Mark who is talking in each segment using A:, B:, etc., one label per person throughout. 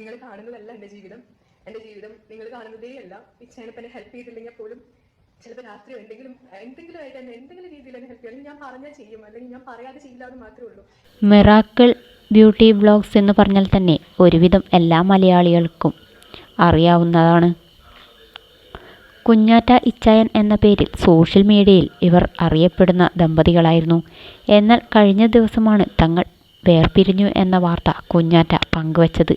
A: നിങ്ങൾ കാണുന്നതല്ല എന്റെ ജീവിതം. എന്റെ ജീവിതം നിങ്ങൾ കാണുന്നതേ അല്ല ഇച്ഛാനിപ്പം എന്നെ ഹെൽപ്പ് ചെയ്തില്ലെങ്കിൽ പോലും ചിലപ്പോൾ രാത്രി എന്തെങ്കിലും എന്തെങ്കിലും ആയിട്ട് എന്നെ എന്തെങ്കിലും രീതിയിൽ എന്നെ ഹെൽപ്പ് ചെയ്യും. ഞാൻ പറഞ്ഞാൽ ചെയ്യും. അല്ലെങ്കിൽ ഞാൻ പറയാതെ ചെയ്യില്ല മാത്രമേ ഉള്ളൂ.
B: മിറാക്കിൾ ബ്യൂട്ടി ബ്ലോഗ്സ് എന്ന് പറഞ്ഞാൽ തന്നെ ഒരുവിധം എല്ലാ മലയാളികൾക്കും അറിയാവുന്നതാണ്. കുഞ്ഞാറ്റ ഇച്ചായൻ എന്ന പേരിൽ സോഷ്യൽ മീഡിയയിൽ ഇവർ അറിയപ്പെടുന്ന ദമ്പതികളായിരുന്നു. എന്നാൽ കഴിഞ്ഞ ദിവസമാണ് തങ്ങൾ വേർപിരിഞ്ഞു എന്ന വാർത്ത കുഞ്ഞാറ്റ പങ്കുവച്ചത്.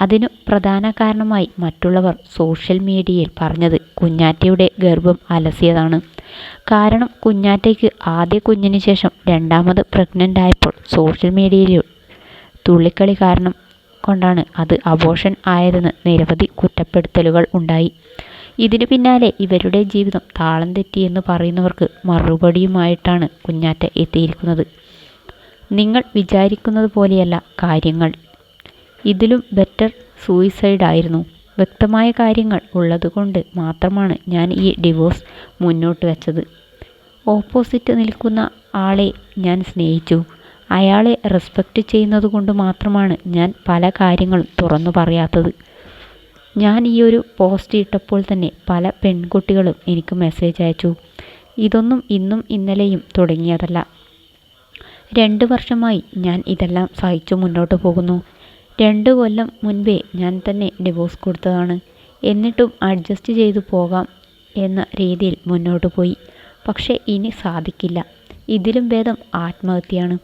B: അതിനു പ്രധാന കാരണമായി മറ്റുള്ളവർ സോഷ്യൽ മീഡിയയിൽ പറഞ്ഞത് കുഞ്ഞാറ്റയുടെ ഗർഭം അലസിയതാണ്. കാരണം കുഞ്ഞാറ്റയ്ക്ക് ആദ്യ കുഞ്ഞിന് ശേഷം രണ്ടാമത് പ്രഗ്നന്റ് ആയപ്പോൾ സോഷ്യൽ മീഡിയയിൽ തുള്ളിക്കളി കാരണം കൊണ്ടാണ് അത് അബോഷൻ ആയതെന്ന് നിരവധി കുറ്റപ്പെടുത്തലുകൾ ഉണ്ടായി. ഇതിനു പിന്നാലെ ഇവരുടെ ജീവിതം താളം തെറ്റിയെന്ന് പറയുന്നവർക്ക് മറുപടിയുമായിട്ടാണ് കുഞ്ഞാറ്റ എത്തിയിരിക്കുന്നത്. നിങ്ങൾ വിചാരിക്കുന്നത് പോലെയല്ല കാര്യങ്ങൾ. ഇതിലും ബെറ്റർ സൂയിസൈഡ് ആയിരുന്നു. വ്യക്തമായ കാര്യങ്ങൾ ഉള്ളതുകൊണ്ട് മാത്രമാണ് ഞാൻ ഈ ഡിവോഴ്സ് മുന്നോട്ട് വെച്ചത്. ഓപ്പോസിറ്റ് നിൽക്കുന്ന ആളെ ഞാൻ സ്നേഹിച്ചു. അയാളെ റെസ്പെക്റ്റ് ചെയ്യുന്നത് കൊണ്ട് മാത്രമാണ് ഞാൻ പല കാര്യങ്ങളും തുറന്നു പറയാത്തത്. ഞാൻ ഈ ഒരു പോസ്റ്റ് ഇട്ടപ്പോൾ തന്നെ പല പെൺകുട്ടികളും എനിക്ക് മെസ്സേജ് അയച്ചു. ഇതൊന്നും ഇന്നും ഇന്നലെയും തുടങ്ങിയതല്ല. രണ്ട് വർഷമായി ഞാൻ ഇതെല്ലാം സഹിച്ചു മുന്നോട്ട് പോകുന്നു. രണ്ട് കൊല്ലം മുൻപേ ഞാൻ തന്നെ ഡിവോഴ്സ് കൊടുത്തതാണ്. എന്നിട്ടും അഡ്ജസ്റ്റ് ചെയ്തു പോകാം എന്ന രീതിയിൽ മുന്നോട്ട് പോയി. പക്ഷേ ഇനി സാധിക്കില്ല. ഇതിലും ഭേദം ആത്മഹത്യയാണ്.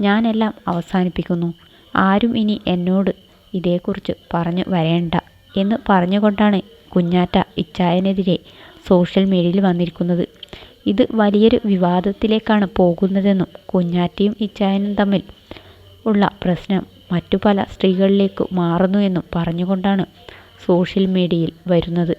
B: ഞാനെല്ലാം അവസാനിപ്പിക്കുന്നു. ആരും ഇനി എന്നോട് ഇതേക്കുറിച്ച് പറഞ്ഞു വരേണ്ട എന്ന് പറഞ്ഞുകൊണ്ടാണ് കുഞ്ഞാറ്റ ഇച്ചായനെതിരെ സോഷ്യൽ മീഡിയയിൽ വന്നിരിക്കുന്നത്. ഇത് വലിയൊരു വിവാദത്തിലേക്കാണ് പോകുന്നതെന്നും കുഞ്ഞാറ്റയും ഇച്ചായനും തമ്മിൽ ഉള്ള പ്രശ്നം മറ്റു പല സ്ത്രീകളിലേക്ക് മാറുന്നു എന്നും പറഞ്ഞുകൊണ്ടാണ് സോഷ്യൽ മീഡിയയിൽ വരുന്നത്.